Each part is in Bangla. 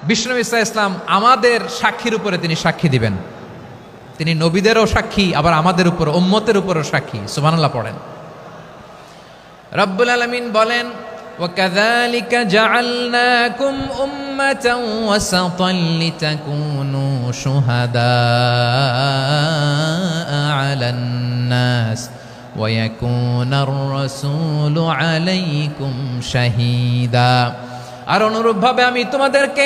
বিষ্ণু ইসা ইসলাম আমাদের সাক্ষীর উপরে তিনি সাক্ষী দিবেন তিনি নবীদেরও সাক্ষী আবার আমাদের উপর উম্মতের উপরও সাক্ষী সুবহানাল্লাহ পড়েন রব্বুল আলামিন বলেন وكذلك جعلناكم أمة وسطا لتكونوا شهداء على الناس ويكون الرسول عليكم شهيدا আর অনুরূপভাবে আমি তোমাদেরকে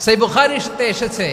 সেই বুখারিতে এসেছে